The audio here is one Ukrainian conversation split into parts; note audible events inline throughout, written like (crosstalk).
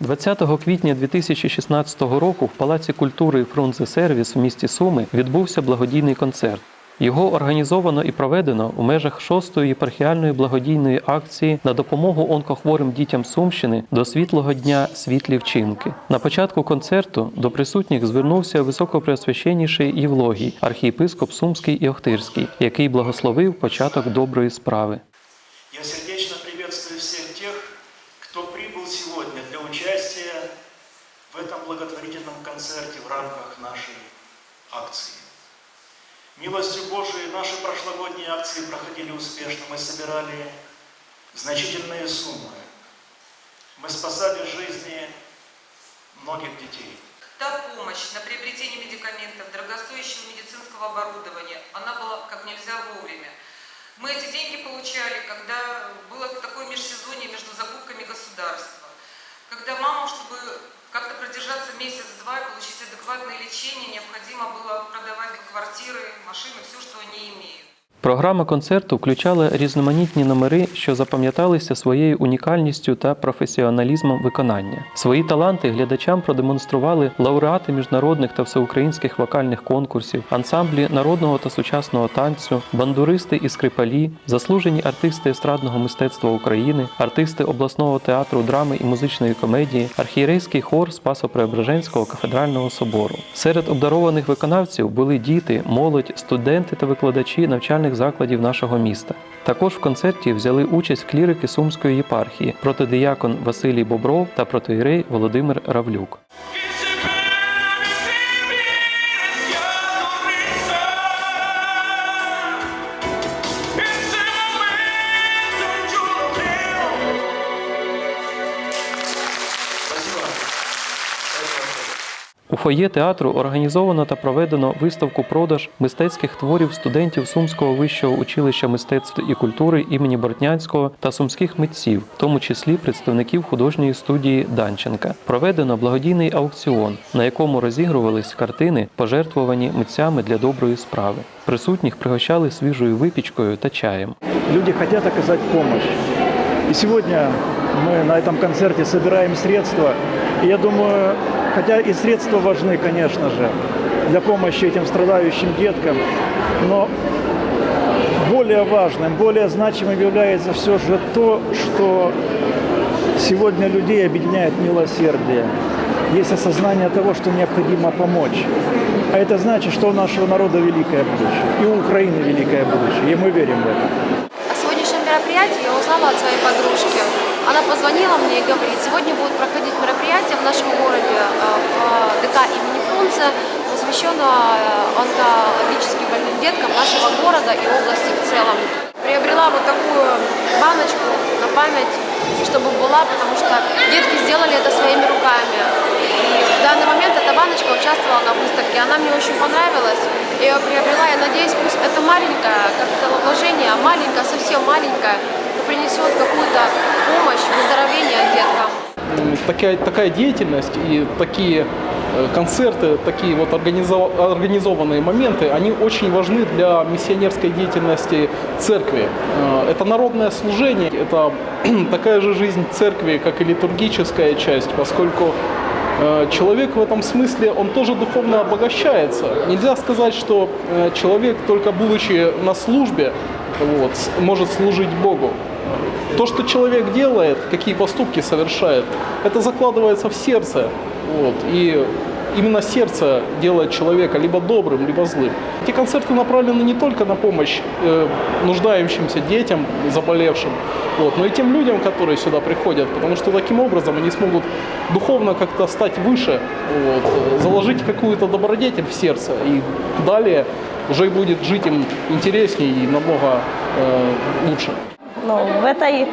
20 квітня 2016 року в Палаці культури Фрунзе Сервіс в місті Суми відбувся благодійний концерт. Його організовано і проведено у межах шостої єпархіальної благодійної акції на допомогу онкохворим дітям Сумщини до світлого дня світлі вчинки. На початку концерту до присутніх звернувся високопреосвященніший Євлогій, архієпископ Сумський і Охтирський, який благословив початок доброї справи. Прибыл сегодня для участия в этом благотворительном концерте в рамках нашей акции. Милостью Божией наши прошлогодние акции проходили успешно. Мы собирали значительные суммы. Мы спасали жизни многих детей. Та помощь на приобретение медикаментов, дорогостоящего медицинского оборудования, она была как нельзя вовремя. Мы эти деньги получали, когда было такое межсезонье между адекватное лечение, необходимо было продавать квартиры, машины, все, что они имеют. Програма концерту включала різноманітні номери, що запам'яталися своєю унікальністю та професіоналізмом виконання. Свої таланти глядачам продемонстрували лауреати міжнародних та всеукраїнських вокальних конкурсів, ансамблі народного та сучасного танцю, бандуристи і скрипалі, заслужені артисти естрадного мистецтва України, артисти обласного театру драми і музичної комедії, архієрейський хор Спасо-Преображенського кафедрального собору. Серед обдарованих виконавців були діти, молодь, студенти та викладачі навчальних закладів нашого міста. Також в концерті взяли участь клірики Сумської єпархії, протидиякон Василій Бобров та протоїрей Володимир Равлюк. Фоє театру організовано та проведено виставку продаж мистецьких творів студентів Сумського вищого училища мистецтв і культури імені Бортнянського та сумських митців, в тому числі представників художньої студії Данченка. Проведено благодійний аукціон, на якому розігрувались картини, пожертвовані митцями для доброї справи. Присутніх пригощали свіжою випічкою та чаєм. Люди хотят оказать помощь. И сегодня мы на этом концерте собираем средства. И я думаю, хотя и средства важны, конечно же, для помощи этим страдающим деткам, но более важным, более значимым является все же то, что сегодня людей объединяет милосердие. Есть осознание того, что необходимо помочь. А это значит, что у нашего народа великое будущее. И у Украины великое будущее. И мы верим в это. Мероприятии я узнала от своей подружки. Она позвонила мне и говорит, сегодня будет проходить мероприятие в нашем городе э, в ДК имени Фрунзе, посвященное э, онкологически больным деткам нашего города и области в целом. Приобрела вот такую баночку на память, чтобы была, потому что детки сделали это своими руками. И в данный момент эта баночка участвовала на выставке. Она мне очень понравилась. Я ее приобрела. Я надеюсь, пусть это маленькое капиталовложение, а маленькое, но принесет какую-то помощь, выздоровление деткам. Такая, такая деятельность и такие э, концерты, такие вот организо- организованные моменты, они очень важны для миссионерской деятельности церкви. Э, Это народное служение, это (clears throat) такая же жизнь церкви, как и литургическая часть, поскольку человек в этом смысле, он тоже духовно обогащается. Нельзя сказать, что э, человек, только будучи на службе, вот, может служить Богу. То, что человек делает, какие поступки совершает, это закладывается в сердце. Вот, и именно сердце делает человека либо добрым, либо злым. Эти концерты направлены не только на помощь э, нуждающимся детям, заболевшим, вот, но и тем людям, которые сюда приходят, потому что таким образом они смогут духовно как-то стать выше, вот, э, заложить какую-то добродетель в сердце, и далее уже будет жить им интереснее и намного э, лучше. Ну, в этой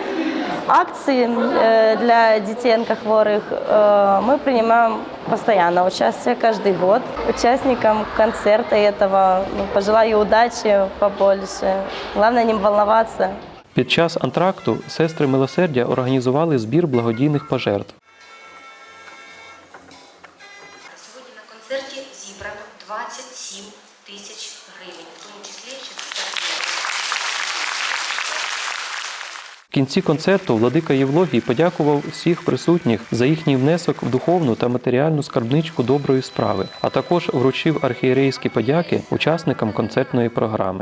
акции э, для детей онкохворых э, мы принимаем постоянно участие каждый год. Участникам концерта этого ну, пожелаю удачи побольше. Главное не волноваться. Під час антракту сестри милосердя організували збір благодійних пожертв. Сьогодні на концерті зібрано 27 тисяч гривень, в тому числі 60 євро. Кінці концерту владика Євлогій подякував всіх присутніх за їхній внесок в духовну та матеріальну скарбничку доброї справи, а також вручив архієрейські подяки учасникам концертної програми.